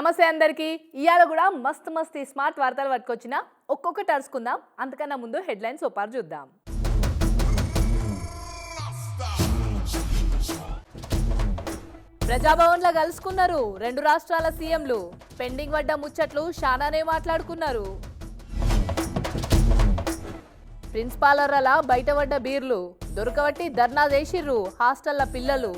నమస్తే అందరికీ. ఇవాళ కూడా మస్తు మస్తు స్మార్ట్ వార్తలు పట్టుకొచ్చిన ఒక్కొక్కటి అరుచుకుందాం అంతకన్నా ముందు హెడ్లైన్స్ ఒకసారి చూద్దాం. ప్రజాభవన్లో కలుసుకున్నారు రెండు రాష్ట్రాల సీఎంలు. పెండింగ్ పడ్డ ముచ్చట్లు షానానే మాట్లాడుకున్నారు. ప్రిన్సిపాలర్ల బయటపడ్డ బీర్లు. దొరకబట్టి ధర్నా చేసిర్రు హాస్టల్ల పిల్లలు.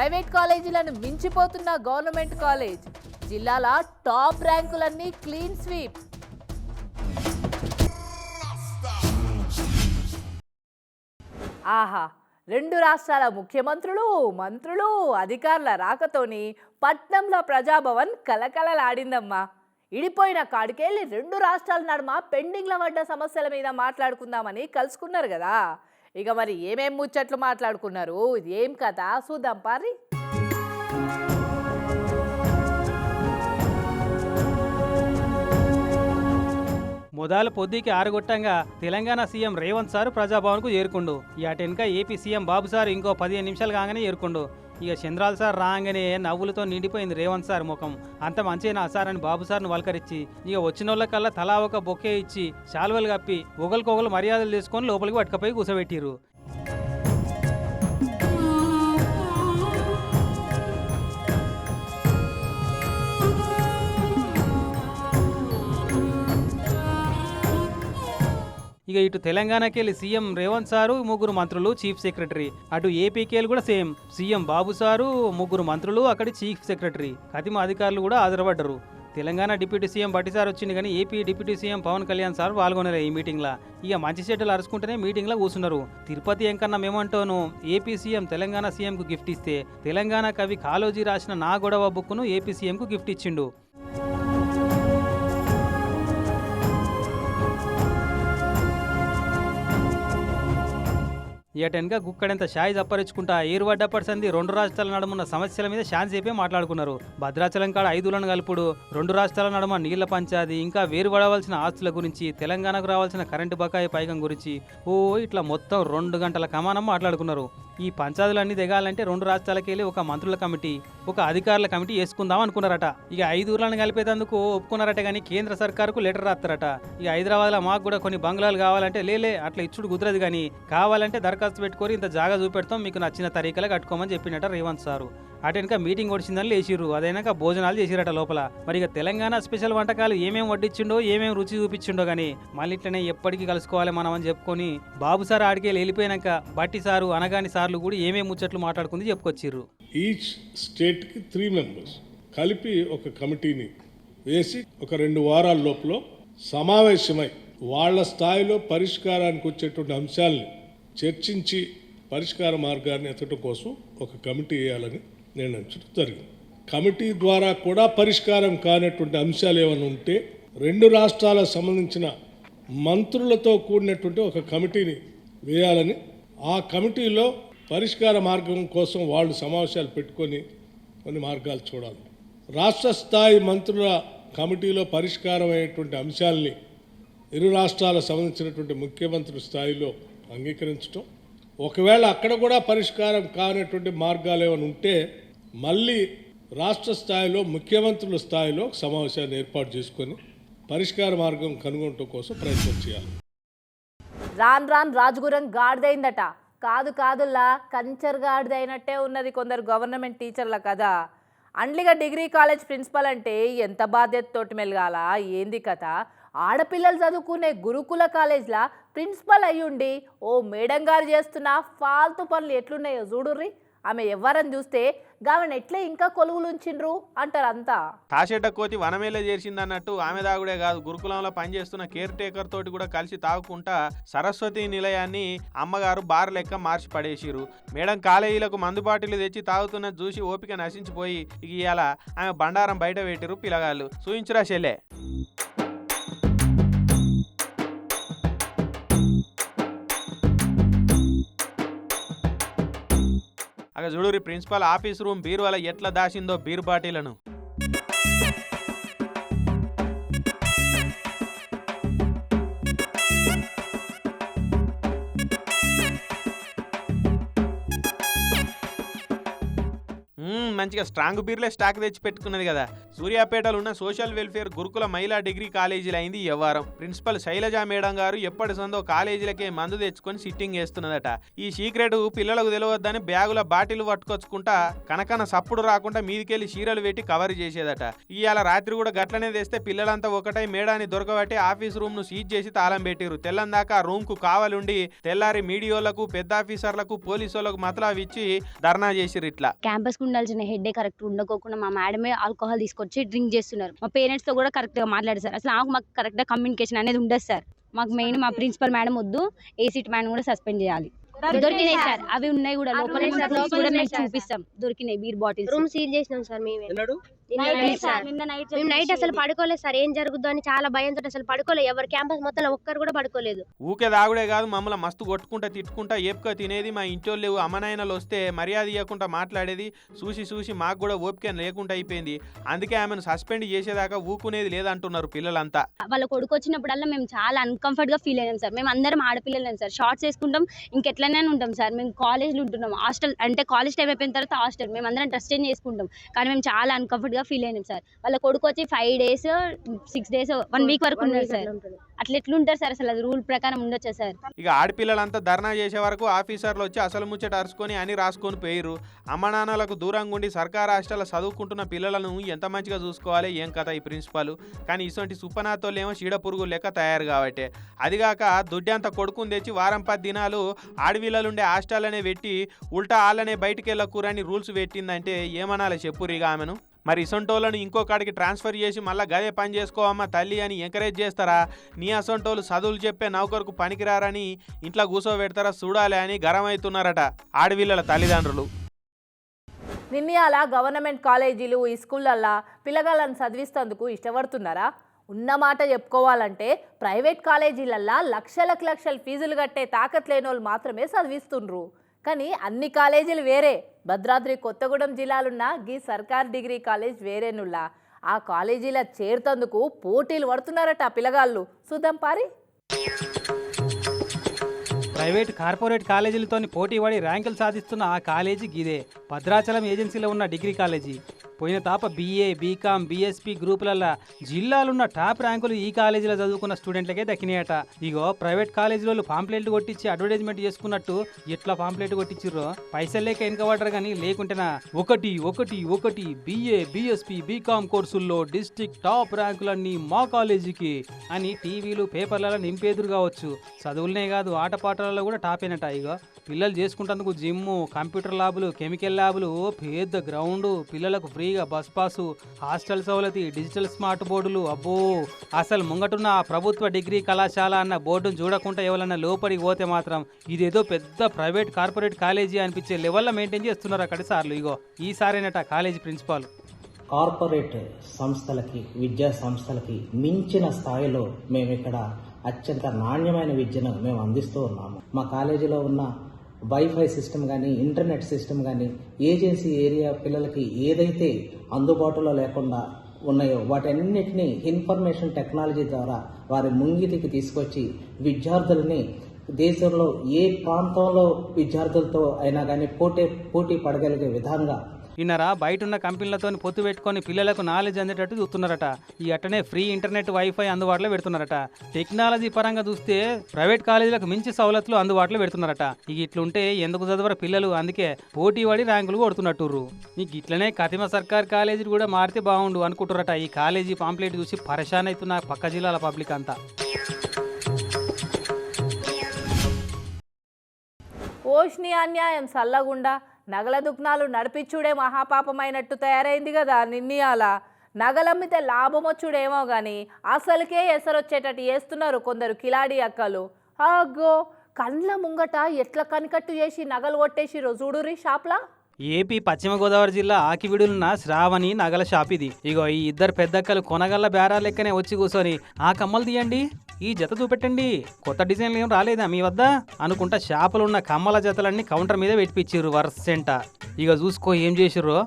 ప్రైవేట్ కాలేజీలను మించిపోతున్న గవర్నమెంట్ కాలేజ్. జిల్లాల టాప్ ర్యాంకులన్నీ క్లీన్ స్వీప్. ఆహా రెండు రాష్ట్రాల ముఖ్యమంత్రులు మంత్రులు అధికారుల రాకతోని పట్నంలో ప్రజాభవన్ కలకలలాడిందమ్మా. ఇడిపోయిన కాడికెళ్ళి రెండు రాష్ట్రాల నడుమ పెండింగ్ల పడ్డ సమస్యల మీద మాట్లాడుకుందామని కలుసుకున్నారు కదా. ఇక మరి ఏమేం ముచ్చట్లు మాట్లాడుకున్నారు? ఇది ఏం కథ? చూద్దాం పారి మొదల పొద్దుకి ఆరుగొట్టంగా తెలంగాణ సీఎం రేవంత్ సార్ ప్రజాభవన్కు చేరుకుండు. ఈ అటెనక ఏపీ సీఎం బాబు సార్ ఇంకో పదిహేను నిమిషాలు కాగానే చేరుకుండు. ఇక చంద్రాల సార్ రాగానే నవ్వులతో నిండిపోయింది రేవంత్ సార్ ముఖం. అంత మంచిగా సార్ అని బాబు సార్ను వలకరించి ఇక వచ్చిన వాళ్ళకల్లా తలా ఒక బొకే ఇచ్చి శాలువలు కప్పి ఒకరికొకరు మర్యాదలు తీసుకొని లోపలికి పట్టుకపోయి కూసబెట్టిరు ఇక ఇటు తెలంగాణకి వెళ్ళి సీఎం రేవంత్ సారు ముగ్గురు మంత్రులు చీఫ్ సెక్రటరీ. అటు ఏపీకి కూడా సేమ్. సీఎం బాబు సారు ముగ్గురు మంత్రులు అక్కడి చీఫ్ సెక్రటరీ. కతిమ అధికారులు కూడా హాజరుపడ్డరు. Telangana deputy CM Bhatti sir వచ్చింది కానీ AP deputy CM Pawan Kalyan sir పాల్గొనలే ఈ మీటింగ్లో. ఇక మంచి చెడ్డలు అరుచుకుంటేనే మీటింగ్లో కూర్చున్నారు తిరుపతి ఎంకన్నా మేమంటోను ఏపీ సీఎం తెలంగాణ సీఎంకు గిఫ్ట్ ఇస్తే. తెలంగాణ కవి కాలోజీ రాసిన నా గొడవ బుక్ను ఏపీ సీఎంకు గిఫ్ట్ ఇచ్చిండు. ఏటెనక గుక్కడంత షాయి చప్పరించుకుంటా ఏరువడ్డప్పటి సంది రెండు రాష్ట్రాల నడుమున్న సమస్యల మీద శాంతి చెప్పి మాట్లాడుకున్నారు. భద్రాచలం కాడ ఐదులను కలుపుడు రెండు రాష్ట్రాల నడుమ నీళ్ళ పంచాది ఇంకా వేరుపడవలసిన ఆస్తుల గురించి తెలంగాణకు రావాల్సిన కరెంటు బకాయి పైకం గురించి. ఓ ఇట్లా మొత్తం రెండు గంటల కమానం మాట్లాడుకున్నారు. ఈ పంచాయతీలన్నీ దిగాలంటే రెండు రాష్ట్రాలకి వెళ్ళి ఒక మంత్రుల కమిటీ ఒక అధికారుల కమిటీ వేసుకుందాం అనుకున్నారట. ఇక ఐదు ఊర్లను కలిపేందుకు ఒప్పుకున్నారట కానీ కేంద్ర సర్కారుకు లెటర్ రాస్తారట. ఇక హైదరాబాద్లో మాకు కూడా కొన్ని బంగ్లాలు కావాలంటే లేలే అట్లా ఇచ్చుడు కుదరదు కానీ కావాలంటే దరఖాస్తు పెట్టుకొని ఇంత జాగా చూపెడతాం మీకు నచ్చిన తరీకలు కట్టుకోమని చెప్పినట రేవంత్ సారు. అటెనక మీటింగ్ వచ్చిందని లేచిర్రు. అదైనాక భోజనాలు చేసిరట లోపల. మరి ఇక తెలంగాణ స్పెషల్ వంటకాలు ఏమేమి వడ్డించిండో ఏమేమి రుచి చూపించిండో కానీ మళ్ళీ ఇట్లనే ఎప్పటికీ కలుసుకోవాలి మనం అని చెప్పుకొని బాబు సార్ ఆడికి వెళ్ళిపోయినాక బట్టి సారు అనగాని సార్లు కూడా ఏమేమి ముచ్చట్లు మాట్లాడుకుంది చెప్పుకొచ్చిర్రు. ఈచ్ స్టేట్కి త్రీ మెంబర్స్ కలిపి ఒక కమిటీని వేసి ఒక రెండు వారాల లోపల సమావేశమై వాళ్ళ స్థాయిలో పరిష్కారానికి వచ్చేటువంటి అంశాలని చర్చించి పరిష్కార మార్గాన్ని ఎత్తడం కోసం ఒక కమిటీ వేయాలని నిర్ణయించడం జరిగింది. కమిటీ ద్వారా కూడా పరిష్కారం కానటువంటి అంశాలు ఏమైనా ఉంటే రెండు రాష్ట్రాలకు సంబంధించిన మంత్రులతో కూడినటువంటి ఒక కమిటీని వేయాలని ఆ కమిటీలో పరిష్కార మార్గం కోసం వాళ్ళు సమావేశాలు పెట్టుకొని కొన్ని మార్గాలు చూడాలి. రాష్ట్ర స్థాయి మంత్రుల కమిటీలో పరిష్కారం అయ్యేటువంటి అంశాలని ఇరు రాష్ట్రాలకు సంబంధించినటువంటి ముఖ్యమంత్రి స్థాయిలో అంగీకరించడం ఒకవేళ అక్కడ కూడా పరిష్కారం కానటువంటి మార్గాలు ఏమైనా ఉంటే మళ్ళీ రాష్ట్ర స్థాయిలో ముఖ్యమంత్రుల స్థాయిలో సమావేశాన్ని ఏర్పాటు చేసుకొని పరిష్కార మార్గం కనుగొనటం కోసం ప్రయత్నం చేయాలి. రాన్ రాన్ రాజగురం గాడిదైందట. కాదు కాదుల్లా కంచర్ గాడిదైనట్టే ఉన్నది కొందరు గవర్నమెంట్ టీచర్ల కదా అండ్లిగా డిగ్రీ కాలేజ్ ప్రిన్సిపల్ అంటే ఎంత బాధ్యతతోటి మెలగాల? ఏంది కథ? ఆడపిల్లలు చదువుకునే గురుకుల కాలేజ్లా ప్రిన్సిపల్ అయ్యుండి ఓ మేడం గారు చేస్తున్న ఫాల్తు పనులు ఎట్లున్నాయో చూడుర్రి. ఆమె ఎవరని చూస్తే గామెను ఎట్లే ఇంకా కొలువులు ఉంచిండ్రు అంటారు అంతా తాసేట కోతి వనమేలే చేసిందన్నట్టు ఆమె దాగుడే కాదు గురుకులంలో పనిచేస్తున్న కేర్ టేకర్ తోటి కూడా కలిసి తాగుకుంటా సరస్వతి నిలయాన్ని అమ్మగారు బార్ లెక్క మార్చి పడేసిరు మేడం కాలేజీలకు మందుపాటిలు తెచ్చి తాగుతున్న చూసి ఓపిక నశించిపోయి ఇక ఇవాళ ఆమె బండారం బయట పెట్టిరు పిల్లగాళ్ళు. చూయించురా చెల్లె. చూడురి ప్రిన్సిపల్ ఆఫీస్ రూమ్ బీరువాల ఎట్లా దాసిందో బీర్ బాటిలను మంచిగా స్ట్రాంగ్ బీర్లే స్టాక్ తెచ్చి పెట్టుకున్నది కదా. సూర్యాపేటలో ఉన్న సోషల్ వెల్ఫేర్ గురుకుల మహిళా డిగ్రీ కాలేజీలు అయింది ఈ వ్యవహారం. ప్రిన్సిపల్ శైలజా మేడం గారు ఎప్పటి సందో కాలేజీలకే మందు తెచ్చుకొని సిట్టింగ్ చేస్తున్నదట. ఈ సీక్రెట్ పిల్లలకు తెలియవద్దని బ్యాగుల బాటిల్ పట్టుకొచ్చుకుంటా కనకన సప్పుడు రాకుండా మీదికెళ్ళి చీరలు పెట్టి కవర్ చేసేదట. ఇవాళ రాత్రి కూడా గట్లనే తెస్తే పిల్లలంతా ఒకటై మేడాన్ని దొరకబట్టి ఆఫీస్ రూమ్ను సీజ్ చేసి తాళం పెట్టిరు తెల్లందాకా రూమ్కు కావాలుండి తెల్లారి మీడియోలకు పెద్ద ఆఫీసర్లకు పోలీసులకు మతలావిచ్చి ధర్నా చేసిరు ఇట్లా. క్యాంపస్ గుండా ఉండాల్సిన హెడ్ కరెక్ట్ ఉండకోకుండా మా మేడమే ఆల్కహాల్ తీసుకొచ్చి డ్రింక్ చేస్తున్నారు. మా పేరెంట్స్తో కూడా కరెక్ట్గా మాట్లాడారు సార్. అసలు నాకు మాకు కరెక్ట్గా కమ్యూనికేషన్ అనేది ఉండదు సార్. మాకు మెయిన్ మా ప్రిన్సిపల్ మేడం వద్దు ఏసీటీ మేడం కూడా సస్పెండ్ చేయాలి. దొరికినాయి సార్. అవి ఉన్నాయి కూడా. లోపల కూడా మేము. చూపిస్తాం. దొరికినాయి బీర్ బాటిల్స్. రూమ్ సీల్ చేసినాం సార్ మేమే. Night sir. మేము నైట్ అసలు పడుకోలేదు సార్. ఏం జరుగుద్దో అని చాలా భయంతో అసలు పడుకోలేదు. ఎవరు క్యాంపస్ మొత్తం ఒక్కరు కూడా పడుకోలేదు. ఊకే దాగుడే కాదు మమ్మల్ని మస్తు కొట్టుకుంటా తిట్టుకుంటా ఏపుక తినేది మా ఇంటోళ్ళు అమ్మనాయనలు వస్తే మర్యాద ఇవ్వకుండా మాట్లాడేది చూసి చూసి మాకు కూడా ఓపిక లేకుండా అయిపోయింది. అందుకే ఆమెను సస్పెండ్ చేసేదాకా ఊకునేది లేదంటున్నారు పిల్లలంతా. వాళ్ళ కొడుకు వచ్చినప్పుడల్లా మేము చాలా అన్కంఫర్ట్గా ఫీల్ అయ్యాం సార్. మేము అందరం ఆడపిల్లలం సార్. షార్ట్స్ వేసుకుంటాం. ఇంకెట్లనే ఉంటాం సార్. మేము కాలేజ్లో ఉంటున్నాం. హాస్టల్ అంటే కాలేజ్ టైం అయిపోయిన తర్వాత హాస్టల్. మేము అందరం డ్రెస్ చేంజ్ చేసుకుంటాం. కానీ మేము చాలా అన్కంఫర్ట్గా ఫీల్ అయినాం సార్. వాళ్ళ కొడుకు వచ్చి five days six days one week వరకు ఉన్నారు సార్. అట్లా ఎట్లుంటారు సార్? అసలు అది రూల్ ప్రకారం ఉండొచ్చా సార్? ఇక ఆడపిల్లలంతా ధర్నా చేసే వరకు ఆఫీసర్లు వచ్చి అసలు ముచ్చట అరుచుకొని అని రాసుకొని పోయిరు అమ్మ నాన్నలకు దూరంగా ఉండి సర్కార్ హాస్టల్ చదువుకుంటున్న పిల్లలను ఎంత మంచిగా చూసుకోవాలి? ఏం కథ ఈ ప్రిన్సిపాల్? కానీ ఇటువంటి సుప్పనాథోళ్ళు ఏమో చీడ పురుగు లెక్క తయారు కాబట్టి. అదిగాక దుడ్డంత కొడుకుని తెచ్చి వారం పది దినాలు ఆడవిల్లలుండే హాస్టల్లోనే పెట్టి ఉల్టా వాళ్ళనే బయటికి వెళ్ళకూరని రూల్స్ పెట్టిందంటే ఏమనాలి చెప్పురిగా ఆమెను? మరి ఇసొంటోళ్ళను ఇంకో కాడికి ట్రాన్స్ఫర్ చేసి మళ్ళీ గదే పని చేసుకోవమ్మా తల్లి అని ఎంకరేజ్ చేస్తారా? నీ అసొంటోళ్ళు చదువులు చెప్పే నౌకరుకు పనికిరారని ఇంట్లో కూర్చోబెడతారా చూడాలి అని గరం అవుతున్నారట ఆడవిల్లల తల్లిదండ్రులు. నిన్నయాల గవర్నమెంట్ కాలేజీలు ఈ స్కూళ్ళల్లో పిల్లగాళ్ళని చదివిస్తేందుకు ఇష్టపడుతున్నారా? ఉన్న మాట చెప్పుకోవాలంటే ప్రైవేట్ కాలేజీలల్లో లక్షలకు లక్షల ఫీజులు కట్టే తాకత్ లేని వాళ్ళు మాత్రమే చదివిస్తుండ్రు. కానీ అన్ని కాలేజీలు వేరే. భద్రాద్రి కొత్తగూడెం జిల్లాలున్న గీ సర్కార్ డిగ్రీ కాలేజ్ వేరేనుల్లా ఆ కాలేజీల చేరుతందుకు పోటీలు పడుతున్నారట పిల్లగాళ్ళు. చూద్దాం పారి. ప్రైవేట్ కార్పొరేట్ కాలేజీలతోని పోటీ పడి ర్యాంకులు సాధిస్తున్న ఆ కాలేజీ గిదే. భద్రాచలం ఏజెన్సీలో ఉన్న డిగ్రీ కాలేజీ. పోయిన తాప బీఏ బీకామ్ బీఎస్పీ గ్రూపులల్లో జిల్లాలున్న టాప్ ర్యాంకులు ఈ కాలేజీలో చదువుకున్న స్టూడెంట్లకే దక్కినాయట. ఇగో ప్రైవేట్ కాలేజీలో పాంప్లెట్లు కొట్టించి అడ్వర్టైజ్మెంట్ చేసుకున్నట్టు ఎట్లా పాంప్లెట్ కొట్టించిర్రో? పైసలు లేక వెనకబడ్డరు కానీ లేకుంటేనా? ఒకటి ఒకటి ఒకటి బీఏ బీఎస్పీ బీకామ్ కోర్సుల్లో డిస్టిక్ టాప్ ర్యాంకులన్నీ మా కాలేజీకి అని టీవీలు పేపర్లలో నింపేదురు కావచ్చు. చదువులనే కాదు ఆటపాటలలో కూడా టాప్ అయినట ఇగో. పిల్లలు చేసుకుంటేందుకు జిమ్ కంప్యూటర్ ల్యాబులు కెమికల్ ల్యాబులు పెద్ద గ్రౌండ్. పిల్లలకు ఫ్రీగా బస్ పాసు హాస్టల్ సౌలతి డిజిటల్ స్మార్ట్ బోర్డులు. అబ్బో అసలు ముంగటున్న ఆ ప్రభుత్వ డిగ్రీ కళాశాల అన్న బోర్డును చూడకుండా ఎవరన్నా లోపలికి పోతే మాత్రం ఇదేదో పెద్ద ప్రైవేట్ కార్పొరేట్ కాలేజీ అనిపించే లెవెల్లో మెయింటైన్ చేస్తున్నారు అక్కడ సార్లు. ఇగో ఈసారేనట కాలేజీ ప్రిన్సిపాల్. కార్పొరేట్ సంస్థలకి విద్యా సంస్థలకి మించిన స్థాయిలో మేము ఇక్కడ అత్యంత నాణ్యమైన విద్యను మేము అందిస్తూ ఉన్నాము. మా కాలేజీలో ఉన్న వైఫై సిస్టమ్ కానీ ఇంటర్నెట్ సిస్టమ్ కానీ ఏజెన్సీ ఏరియా పిల్లలకి ఏదైతే అందుబాటులో లేకుండా ఉన్నాయో వాటన్నిటినీ ఇన్ఫర్మేషన్ టెక్నాలజీ ద్వారా వారి ముంగిటికి తీసుకొచ్చి విద్యార్థులని దేశంలో ఏ ప్రాంతంలో విద్యార్థులతో అయినా కానీ పోటీ పోటీ పడగలిగే విధంగా ఇన్నరా బయట ఉన్న కంపెనీలతో పొత్తు పెట్టుకొని పిల్లలకు నాలెడ్జ్ అందేటట్టు చూస్తున్నారట. ఈ అట్టనే ఫ్రీ ఇంటర్నెట్ వైఫై అందుబాటులో పెడుతున్నారట. టెక్నాలజీ పరంగా చూస్తే ప్రైవేట్ కాలేజీలకు మించి సవలతులు అందుబాటులో పెడుతున్నారట. ఇక ఇట్లుంటే ఎందుకు చదవరు పిల్లలు? అందుకే పోటీ పడి ర్యాంకులు కొడుతున్నట్టుర్రు. నీకు ఇట్లనే కతిమ సర్కార్ కాలేజీలు కూడా మారితే బాగుండు అనుకుంటున్నారట ఈ కాలేజీ పాంప్లెట్ చూసి పరేషాన్ అవుతున్న పక్క జిల్లాల పబ్లిక్ అంతా. ఓష్ని అన్యాయం సల్లగుండా నగల దుగ్నాలు నడిపించుడే మహాపాపమైనట్టు తయారైంది కదా నిన్నయాల నగలమ్మితే లాభం వచ్చుడేమో కానీ అసలుకే ఎసరొచ్చేటట్టు చేస్తున్నారు కొందరు కిలాడి అక్కలు. అగ్గో కండ్ల ముంగట ఎట్ల కనికట్టు చేసి నగలు కొట్టేసి చూడురి షాప్లా? ఏపీ పశ్చిమ గోదావరి జిల్లా ఆకివిడులున్న శ్రావణి నగల షాప్ ఇది. ఇగో ఈ ఇద్దరు పెద్దక్కలు కొనగల్ల బేరా లెక్కనే వచ్చి కూర్చొని ఆ కమ్మలు తీయండి ఈ జత చూపెట్టండి కొత్త డిజైన్లు ఏం రాలేదా మీ వద్ద? అనుకుంటా షాపులు ఉన్న కమ్మల జతలన్నీ కౌంటర్ మీద పెట్టిపిచ్చిర్రు వరుసంట ఇక చూసుకో ఏం చేసిర్రో.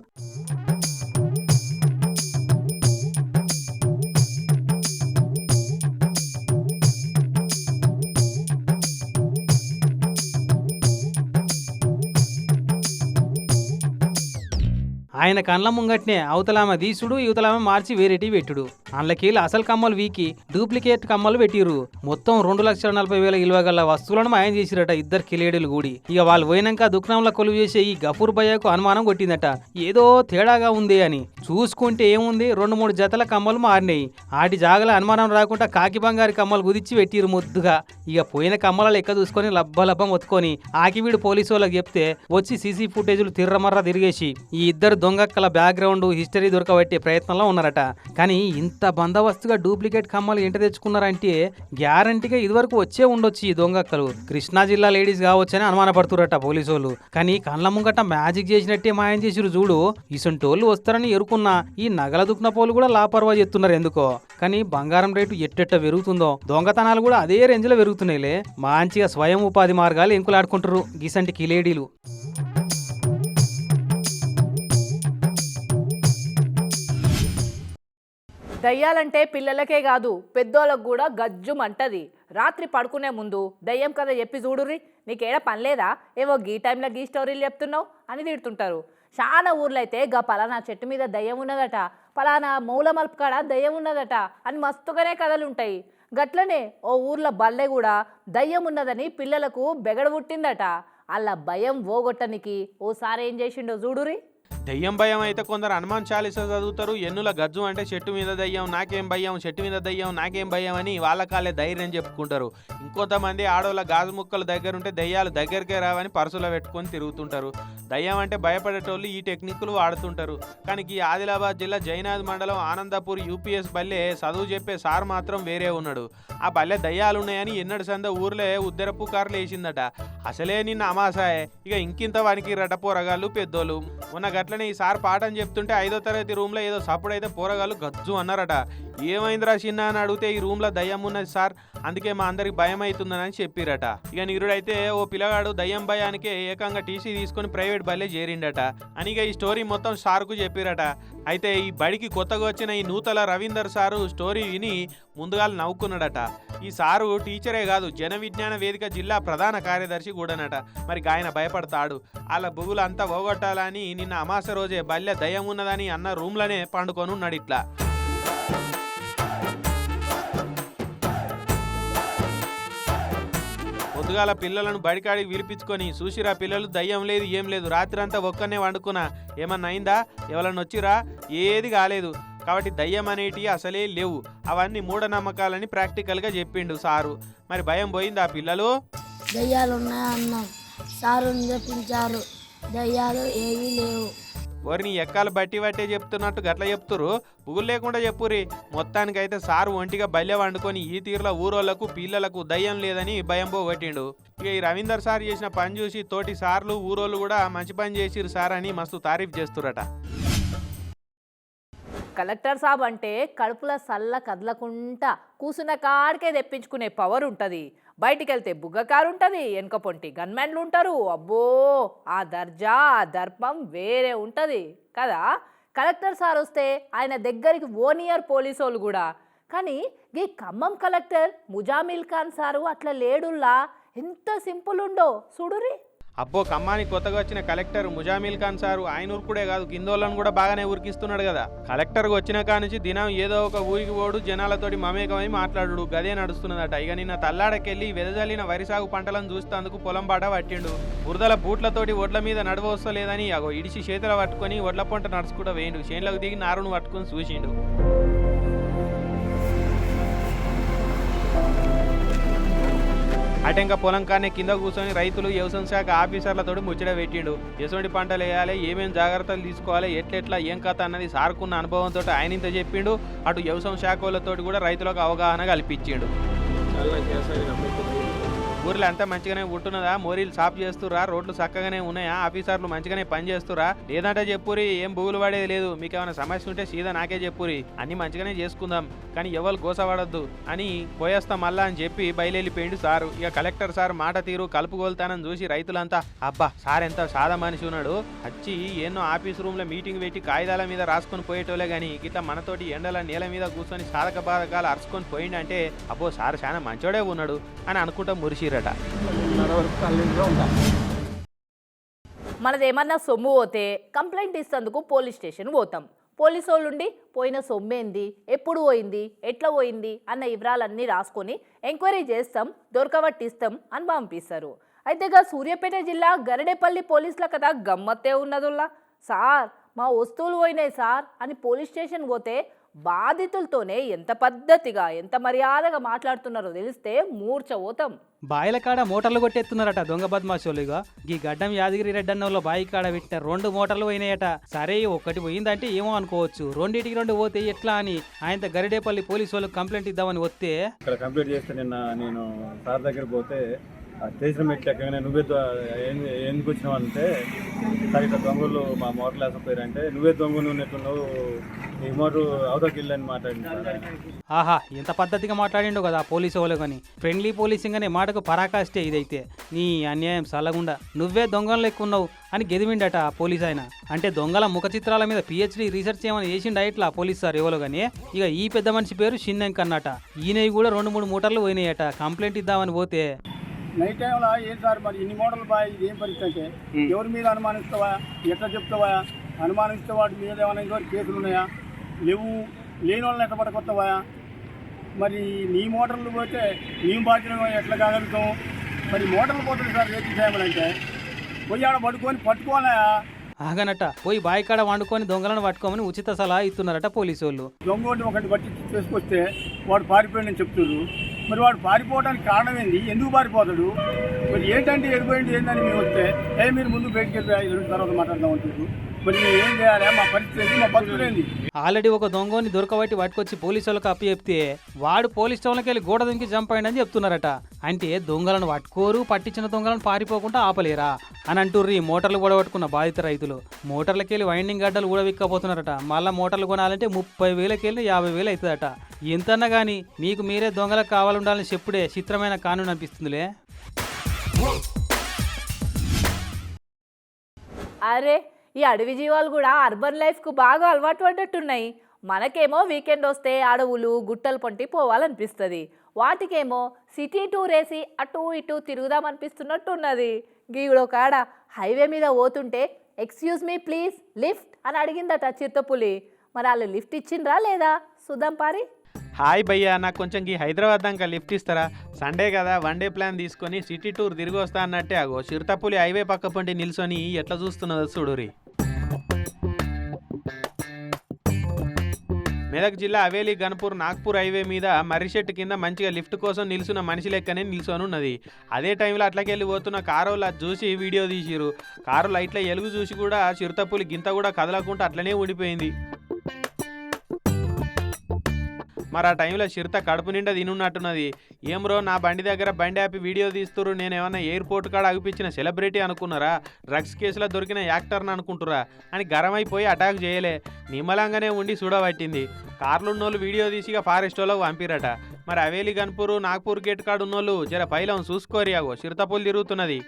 ఆయన కండ్ల ముంగట్నే అవతలామె తీసుడు యువతలామె మార్చి వేరేటి పెట్టుడు. అందులోకెళ్ళి అసలు కమ్మలు వీకి డూప్లికేట్ కమ్మలు పెట్టిరు మొత్తం రెండు లక్షల నలభై వేల విలువ గల వస్తువులను మాయం చేసిరట ఇద్దరు కిలేడులు కూడి ఇక వాళ్ళు పోయినాక దుకాణంలో కొలువు చేసే ఈ గఫూర్ భయ్యకు అనుమానం కొట్టిందట. ఏదో తేడాగా ఉంది అని. చూసుకుంటే ఏముంది? రెండు మూడు జతల కమ్మలు మారినాయి. ఆటి జాగల అనుమానం రాకుండా కాకి బంగారు కమ్మలు కుదిచ్చి పెట్టిరు ముద్దుగా. ఇక పోయిన కమ్మల లెక్క చూసుకొని లబ్బ లబ్బం ఒత్తుకొని ఆకివీడు పోలీసు వాళ్ళకి చెప్తే వచ్చి సీసీ ఫుటేజ్లు తిర్రమర్ర తిరిగేసి ఈ ఇద్దరు దొంగక్కల బ్యాక్గ్రౌండ్ హిస్టరీ దొరకబట్టే ప్రయత్నంలో ఉన్నారట. కానీ ఇంత బందోబస్తుగా డూప్లికేట్ కమ్మలు ఎంట తెచ్చుకున్నారంటే గ్యారంటీగా ఇదివరకు వచ్చే ఉండొచ్చు ఈ దొంగక్కలు. కృష్ణా జిల్లా లేడీస్ కావచ్చని అనుమానపడుతురట పోలీసు వాళ్ళు కానీ కళ్ళ ముంగట మ్యాజిక్ చేసినట్టే మాయం చేసిరు చూడు. ఇసుంటోళ్ళు వస్తారని ఎరుకున్న ఈ నగల దుక్న పోలు కూడా లాపర్వా చేస్తున్నారు ఎందుకో. కానీ బంగారం రేటు ఎట్టెట్ట పెరుగుతుందో. దొంగతనాలు కూడా అదే రేంజ్లో పెరుగుతున్నాయిలే. మంచిగా స్వయం ఉపాధి మార్గాలు ఎంకులాడుకుంటారు గీసంటి కిలేడీలు దయ్యాలంటే పిల్లలకే కాదు పెద్దోళ్ళకు కూడా గజ్జుమంటది రాత్రి పడుకునే ముందు దయ్యం కథ చెప్పి చూడుర్రి. నీకేడ పనిలేదా ఏవో గీ టైంలో గీ స్టోరీలు చెప్తున్నావు అని తిడుతుంటారు. చాలా ఊర్లో అయితే గా పలానా చెట్టు మీద దయ్యం ఉన్నదట పలానా మూల మలుపు కాడ దయ్యం ఉన్నదట అని మస్తుగానే కథలు ఉంటాయి గట్లనే ఓ ఊర్లో బల్లె కూడా దయ్యం ఉన్నదని పిల్లలకు బెగడ పుట్టిందట. అలా భయం ఓగొట్టనికి ఓసారి ఏం చేసిండో చూడురి దయ్యం భయం అయితే కొందరు హనుమాన్ చాలీస చదువుతారు. ఎన్నుల గజ్జు అంటే చెట్టు మీద దయ్యం నాకేం భయం చెట్టు మీద దయ్యం నాకేం భయం అని వాళ్ళ కాలే ధైర్యం చెప్పుకుంటారు. ఇంకొంతమంది ఆడవాళ్ళ గాజు ముక్కలు దగ్గర ఉంటే దయ్యాలు దగ్గరికే రావని పర్సులో పెట్టుకొని తిరుగుతుంటారు. దయ్యం అంటే భయపడేటోళ్ళు ఈ టెక్నిక్లు వాడుతుంటారు. కానీ ఈ ఆదిలాబాద్ జిల్లా జైనాథ్ మండలం ఆనందపూర్ యూపీఎస్ బల్లె చదువు చెప్పే సార్ మాత్రం వేరే ఉన్నాడు. ఆ బల్లె దయ్యాలు ఉన్నాయని ఎన్నడు సంద ఊర్లే ఉద్దరపు కార్లు వేసిందట. అసలే నిన్న అమాసాయే. ఇక ఇంకింత వానికి రట పోరగాళ్ళు పెద్దోళ్ళు గట్ల అట్లనే ఈ సార్ పాఠం చెప్తుంటే ఐదో తరగతి రూమ్లో ఏదో సప్పుడైతే పోరగాళ్ళు గజ్జు అన్నారట. ఏమైందిరా చిన్న అని అడిగితే ఈ రూమ్లో దయ్యం ఉన్నది సార్. అందుకే మా అందరికి భయం అవుతుందని చెప్పిరట. ఇక నిరుడైతే ఓ పిల్లగాడు దయ్యం భయానికి ఏకంగా టీసీ తీసుకొని ప్రైవేట్ బల్లే చేరిండట. అని ఇక ఈ స్టోరీ మొత్తం సార్కు చెప్పిరట. అయితే ఈ బడికి కొత్తగా వచ్చిన ఈ నూతల రవీందర్ సారు స్టోరీ విని ముందుగా నవ్వుకున్నాడట. ఈ సారు టీచరే కాదు జన విజ్ఞాన వేదిక జిల్లా ప్రధాన కార్యదర్శి కూడానట. మరి ఆయన భయపడతాడు. వాళ్ళ బుగులు అంతా పోగొట్టాలని నిన్న అమాస రోజే బల్లె దయ్యం ఉన్నదని అన్న రూమ్లనే పండుకొని ఉన్నాడు ఇట్లా. పొద్దుగాల పిల్లలను బడికాడికి విలిపించుకొని చూసిరా పిల్లలు దయ్యం లేదు ఏం లేదు. రాత్రంతా ఒక్కనే వండుకున్నా. ఏమన్నా అయిందా? ఎవరన్నా వచ్చిరా? ఏది కాలేదు. కాబట్టి దయ్యం అనేటివి అసలే లేవు. అవన్నీ మూఢనమ్మకాలని ప్రాక్టికల్గా చెప్పిండు సారు. మరి భయం పోయిందా పిల్లలు? దయ్యాలు ఉన్నాయన్నాం సారు చెప్పించారు. దయ్యాలు ఏవీ లేవు. వరిని ఎక్కాలు బట్టి బట్టే చెప్తున్నట్టు గట్ల చెప్తురు పుగులు లేకుండా చెప్పురి మొత్తానికైతే సారు ఒంటిగా బల్లె వండుకొని ఈ తీరులో ఊరోళ్ళకు పిల్లలకు దయ్యం లేదని భయం పోగొట్టిండు. ఇక ఈ రవీందర్ సార్ చేసిన పని చూసి తోటి సార్లు ఊరోళ్ళు కూడా మంచి పని చేసిరు సార్ అని మస్తు తారీఫ్ చేస్తురట కలెక్టర్ సాబ్ అంటే కడుపుల సల్ల కదలకుండా కూసున్న కాడికే తెప్పించుకునే పవర్ ఉంటుంది. బయటికి వెళ్తే బుగ్గకారు ఉంటుంది వెనుకపొంటి గన్మెన్లు ఉంటారు అబ్బో ఆ దర్జా ఆ దర్పం వేరే ఉంటుంది. కదా? కలెక్టర్ సార్ వస్తే ఆయన దగ్గరికి ఓనియర్ పోలీసు వాళ్ళు కూడా. కానీ ఈ ఖమ్మం కలెక్టర్ ముజామిల్ ఖాన్ సారు అట్లా లేడుల్లా? ఎంత సింపుల్ ఉండో చూడురి అబ్బో కమ్మానికి కొత్తగా వచ్చిన కలెక్టర్ ముజామిల్ ఖాన్ సారు ఆయన ఉరుకుడే కాదు కిందోళ్ళను కూడా బాగానే ఉరికిస్తున్నాడు కదా. కలెక్టర్కి వచ్చిన కానుంచి దినం ఏదో ఒక ఊరికి పోడు జనాలతోటి మమేకమై మాట్లాడు గదే నడుస్తున్నదట. ఇక నిన్న తల్లాడకెళ్ళి వెదజల్లిన వరి సాగు పంటలను చూస్తేందుకు పొలం బాట పట్టిండు. బురదల బూట్లతోటి ఒడ్ల మీద నడవస్తలేదని అగో ఇడిచి చేతుల పట్టుకొని ఒడ్ల పంట నడుచుకుంటూ వేయండు చేనులకు దిగి నారును పట్టుకొని చూసిండు. అటెంక పొలం కానీ కింద కూర్చొని రైతులు వ్యవసాయ శాఖ ఆఫీసర్లతో ముచ్చట పెట్టిండు. ఎటువంటి పంటలు వేయాలి ఏమేం జాగ్రత్తలు తీసుకోవాలి ఎట్లెట్లా ఏం కథ అన్నది సార్కున్న అనుభవంతో ఆయన ఇంత చెప్పిండు. అటు వ్యవసాయ శాఖ కూడా రైతులకు అవగాహన కల్పించిండు. ఊర్లో అంతా మంచిగానే ఉంటున్నదా? మోరీలు సాఫ్ చేస్తురా రోడ్లు చక్కగానే ఉన్నాయా? ఆఫీసర్లు మంచిగానే పని చేస్తురా లేదంటే చెప్పురి ఏం భూగులు పడేది లేదు. మీకు ఏమైనా సమస్య ఉంటే సీదా నాకే చెప్పురి. అన్ని మంచిగానే చేసుకుందాం. కానీ ఎవరు గోసపడద్దు అని పోయేస్తాం మళ్ళా అని చెప్పి బయలుపోయిండు సారు. ఇక కలెక్టర్ సార్ మాట తీరు కలుపుకోలుతానని చూసి రైతులంతా అబ్బా సార్ ఎంత సాదా మనిషి ఉన్నాడు. వచ్చి ఎన్నో ఆఫీస్ రూమ్లో మీటింగ్ పెట్టి కాగితాల మీద రాసుకొని పోయేటోలే గాని ఇట్లా మనతోటి ఎండల నేల మీద కూర్చొని సాధక బాధకాలు అరుచుకొని పోయిండంటే అబ్బో సార్ చాలా మంచోడే ఉన్నాడు అని అనుకుంటా మురిసిరట మనదేమన్నా సొమ్ము పోతే కంప్లైంట్ ఇస్తేందుకు పోలీస్ స్టేషన్ పోతాం. పోలీసు వాళ్ళుండి పోయిన సొమ్మేంది? ఎప్పుడు పోయింది? ఎట్లా పోయింది? అన్న వివరాలన్నీ రాసుకొని ఎంక్వైరీ చేస్తాం దొరకబట్టిస్తాం అని పంపిస్తారు. అయితే గా సూర్యాపేట జిల్లా గరడేపల్లి పోలీసుల కదా గమ్మత్తే ఉన్నదుల్లా. సార్ మా వస్తువులు పోయినాయి సార్ అని పోలీస్ స్టేషన్ పోతే బాధితులతోనే ఎంత పద్ధతిగా ఎంత మర్యాదగా మాట్లాడుతున్నారో తెలిస్తే మూర్ఛ పోతాం బాయిల కాడ మోటార్లు కొట్టేస్తున్నారట దొంగ బద్మాషోలుగా ఈ గడ్డం యాదగిరి రెడ్డన్నంలో బాయి కాడ పెట్టిన రెండు మోటార్లు పోయినాయట. సరే ఒకటి పోయిందంటే ఏమో అనుకోవచ్చు. రెండింటికి రెండు పోతే ఎట్లా అని ఆయన గరిడేపల్లి పోలీసు వాళ్ళకి కంప్లైంట్ ఇద్దామని వస్తే ఇక్కడ కంప్లీట్ చేస్తే నిన్న నేను సార్ దగ్గర పోతే ఆ మెట్లు ఎక్కగానే నువ్వే ఎందుకు వచ్చినావు అంటే సార్ ఇట్లా దొంగలు మా మోటార్ లేకపోయారంటే నువ్వే దొంగలు ఉన్నట్టున్నావు నీ మోటార్ అవతలకి వెళ్ళని మాట్లాడి ఆహా ఎంత పద్ధతిగా మాట్లాడిండు కదా పోలీసు వాళ్ళు కానీ ఫ్రెండ్లీ పోలీసింగ్ అనే మాటకు పరాకాష్టే ఇదైతే. నీ అన్యాయం సలగుండా నువ్వే దొంగలు ఎక్కున్నావు అని గెదివిండట ఆ పోలీస్ ఆయన. అంటే దొంగల ముఖ చిత్రాల మీద పిహెచ్డి రీసెర్చ్ ఏమైనా చేసిండు ఇట్లా పోలీస్ సార్ ఎవరో కానీ ఇక ఈ పెద్ద మనిషి పేరు షిన్నెంక్ అన్నట ఈయనవి కూడా రెండు మూడు మూటర్లు పోయినాయట. కంప్లైంట్ ఇద్దామని పోతే నైట్ టైంలో ఏం సార్ మరి ఇన్ని మోడల్ బాయ్ ఇది ఏం పరిస్థితి అంటే ఎవరి మీద అనుమానిస్తావా? ఎట్లా చెప్తావా? అనుమానిస్తే వాటి మీద ఏమైనా ఇంతవరకు కేసులు ఉన్నాయా? లేవు లేని వాళ్ళని ఎట్లా పట్టుకొస్తావా? మరి నీ మోటార్లు పోతే మేము బాధ్యత ఎట్లా కాగలుగుతాం మరి మోటార్లు పోతుంది సార్ రేపు టైంలో అంటే పోయి ఆడ పడుకొని పట్టుకోవాలా? ఆగనట పోయి బాయి కాడ వండుకొని దొంగలను పట్టుకోమని ఉచిత సలహా ఇస్తున్నారట పోలీసు వాళ్ళు దొంగోటి ఒకటి బట్టి చేసుకొస్తే వాడు పారిపోయాడని చెప్తున్నారు. మరి వాడు పారిపోవడానికి కారణం ఏంది? ఎందుకు పారిపోతాడు? మరి ఏంటంటే ఎడిపోయింది ఏందని మీరు వస్తే ఏ మీరు ముందు బయటికి వెళ్ళి తర్వాత మాట్లాడదాం అంటున్నారు. ఆల్రెడీ ఒక దొంగని దొరకబట్టి పట్టుకొచ్చి పోలీసు వాళ్ళకి అప్పు చెప్తే వాడు పోలీస్ స్టేషన్కి వెళ్ళి గోడ దుంకి జంప్ అయ్యిందని చెప్తున్నారట. అంటే దొంగలను పట్టుకోరు పట్టించిన దొంగలను పారిపోకుండా ఆపలేరా? అని అంటుర్రు మోటార్లు కూడా పట్టుకున్న బాధిత రైతులు. మోటార్లకి వెళ్ళి వైండింగ్ గడ్డలు కూడా విక్కపోతున్నారట మళ్ళీ మోటార్లు కొనాలంటే ముప్పై వేలకి వెళ్ళి యాభై వేలు అవుతుందట. ఎంతన్నా కానీ మీకు మీరే దొంగలకు కావాలండాలని చెప్పుడే చిత్రమైన కానూన్ అనిపిస్తుందిలే. అరే ఈ అడవి జీవాలు కూడా అర్బన్ లైఫ్కు బాగా అలవాటు పడ్డట్టున్నాయి. మనకేమో వీకెండ్ వస్తే అడవులు గుట్టలు పొంటి పోవాలనిపిస్తుంది. వాటికేమో సిటీ టూర్ వేసి అటు ఇటు తిరుగుదామనిపిస్తున్నట్టున్నది ఉన్నది కాడ హైవే మీద పోతుంటే ఎక్స్క్యూజ్ మీ ప్లీజ్ లిఫ్ట్ అని అడిగిందట చిత్తపులి మరి వాళ్ళు లిఫ్ట్ ఇచ్చిండ్రా లేదా? సుధం పారి. హాయ్ భయ్యా నాకు కొంచెం ఈ హైదరాబాద్ దాకా లిఫ్ట్ ఇస్తారా? సండే కదా వన్ డే ప్లాన్ తీసుకొని సిటీ టూర్ తిరిగి వస్తా అన్నట్టే అగో చిరుతపులి హైవే పక్క పంటి నిల్చొని ఎట్లా చూస్తున్నదో చూడురి మెదక్ జిల్లా అవేలి గన్పూర్ నాగ్పూర్ హైవే మీద మర్రిచెట్టు కింద మంచిగా లిఫ్ట్ కోసం నిల్చున్న మనిషి లెక్కనే నిల్చొని ఉన్నది. అదే టైంలో అట్లకెళ్ళి పోతున్న కారు చూసి వీడియో తీసిరు కారు లైట్ల ఎలుగు చూసి కూడా చిరుతపులి గింత కూడా కదలకుండా అట్లనే ఉండిపోయింది మరి ఆ టైంలో చిరుత కడుపు నిండా తినున్నట్టున్నది. ఏం రో నా బండి దగ్గర బండి ఆపి వీడియో తీస్తురు నేను ఏమన్నా ఎయిర్పోర్ట్ కాడ అగిపించిన సెలబ్రిటీ అనుకున్నారా? డ్రగ్స్ కేసులో దొరికిన యాక్టర్ని అనుకుంటురా అని గరం అయిపోయి అటాక్ చేయలే. నిమ్మలంగానే ఉండి చూడబట్టింది కార్లు ఉన్నోళ్ళు వీడియో తీసిగా ఫారెస్ట్ వాళ్ళకి పంపిరట. మరి అవేలి గన్పూర్ నాగ్పూర్ గేట్ కాడ ఉన్నోళ్ళు జర పైలం చూసుకోరి అగో చిరుతపులు తిరుగుతున్నది.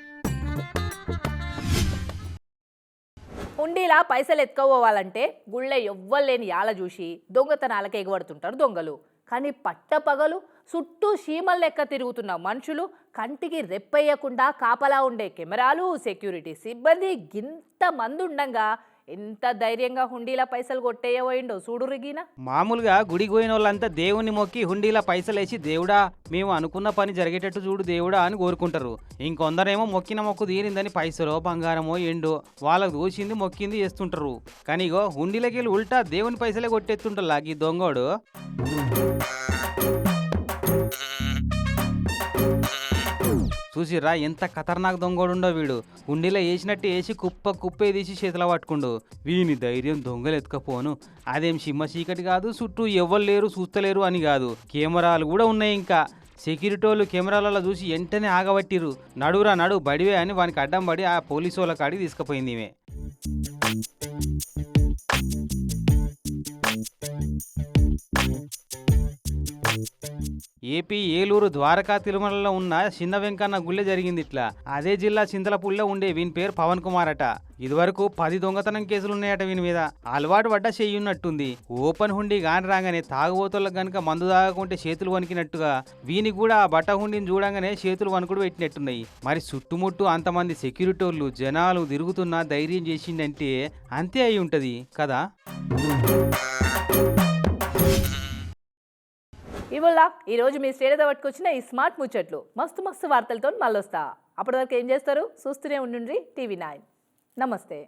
హుండీలా పైసలు ఎత్తుకోవాలంటే గుళ్ళ ఎవ్వలేని యాల చూసి దొంగతనాలకు ఎగబడుతుంటారు దొంగలు. కానీ పట్టపగలు చుట్టూ సీమల లెక్క తిరుగుతున్న మనుషులు కంటికి రెప్పయ్యకుండా కాపలా ఉండే కెమెరాలు సెక్యూరిటీ సిబ్బంది గింత మంది ఉండగా ఎంత ధైర్యంగా హుండీలా పైసలు కొట్టేయబోయిండో చూడు రిగీనా మామూలుగా గుడికి పోయిన వాళ్ళంతా దేవుని మొక్కి హుండీలా పైసలు వేసి దేవుడా మేము అనుకున్న పని జరిగేటట్టు చూడు దేవుడా అని కోరుకుంటారు. ఇంకొందరేమో మొక్కిన మొక్కు తీరిందని పైసలో బంగారమో ఎండో వాళ్ళకు దూచింది మొక్కింది చేస్తుంటారు. కానీ ఇగో హుండీలకి వెళ్ళి ఉల్టా దేవుని పైసలే కొట్టేస్తుంటారు ఈ దొంగోడు. చూసిరా ఎంత ఖతర్నాక్ దొంగోడుండో వీడు. గుండెలో వేసినట్టు వేసి కుప్ప కుప్పే తీసి చేతిలో పట్టుకుండు. వీని ధైర్యం దొంగలు ఎత్తుకపోను అదేం సిమ్మ చీకటి కాదు చుట్టూ ఎవ్వరు లేరు చూస్తలేరు అని కాదు. కెమెరాలు కూడా ఉన్నాయి ఇంకా. సెక్యూరిటీ వాళ్ళు కెమెరాలలో చూసి వెంటనే ఆగబట్టిరు నడురా నడు బడివే అని వానికి అడ్డం పడి ఆ పోలీసు వాళ్ళ కాడికి తీసుకుపోయింది ఈమె. ఏపీ ఏలూరు ద్వారకా తిరుమలలో ఉన్న చిన్న వెంకన్న గుళ్ళె జరిగింది ఇట్లా. అదే జిల్లా చింతలపూడిలో ఉండే వీని పేరు పవన్ కుమార్ అట ఇదివరకు పది దొంగతనం కేసులు ఉన్నాయట వీని మీద. అలవాటు పడ్డ చెయ్యున్నట్టుంది ఓపెన్ హుండీ గాని రాగానే తాగుబోతులకు గనుక మందు తాగకుంటే చేతులు వణికినట్టుగా వీని కూడా ఆ బట్ట హుండీని చూడంగానే చేతులు వణుకుడు పెట్టినట్టున్నాయి. మరి చుట్టుముట్టు అంతమంది సెక్యూరిటోళ్ళు జనాలు తిరుగుతున్నా ధైర్యం చేసిండంటే అంతే అయి ఉంటది కదా? ఇవాళ ఈరోజు మీ శ్రేణితో పట్టుకొచ్చిన ఈ స్మార్ట్ ముచ్చట్లు. మస్తు మస్తు వార్తలతో మళ్ళొస్తా. అప్పటి వరకు ఏం చేస్తారు? చూస్తూనే ఉండండి టీవీ నైన్. నమస్తే.